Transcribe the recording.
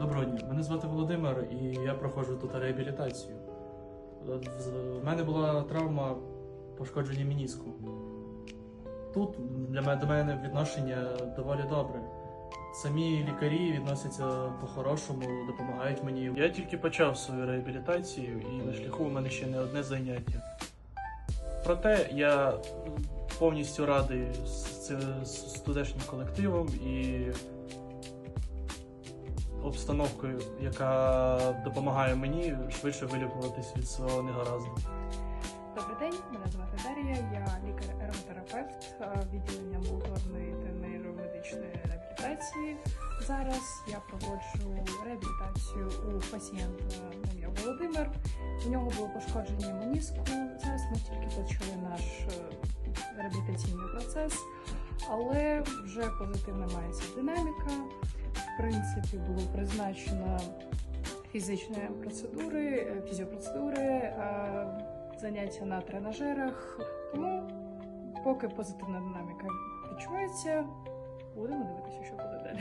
Доброго дня, мене звати Володимир і я проходжу тут реабілітацію. У мене була травма пошкодження мініску. Тут для мене, до мене відношення доволі добре. Самі лікарі відносяться по-хорошому, допомагають мені. Я тільки почав свою реабілітацію і на шляху у мене ще не одне заняття. Проте я повністю радий з, цим- з студентським колективом і обстановкою, яка допомагає мені швидше вилікуватись від свого негаразду. Добрий день, мене звати Дар'я, я лікар-еротерапевт е, відділення амбулаторної та нейромедичної реабілітації. Зараз я проводжу реабілітацію у пацієнта на Володимир. У нього було пошкодження меніску. Зараз ми тільки почали наш е, реабілітаційний процес, але вже позитивна мається динаміка. В принципі, було призначено фізичні процедури, е, фізіопроцедури. е, заняття на тренажерах. Тому, поки позитивна динаміка відчувається, будемо дивитися, що буде далі.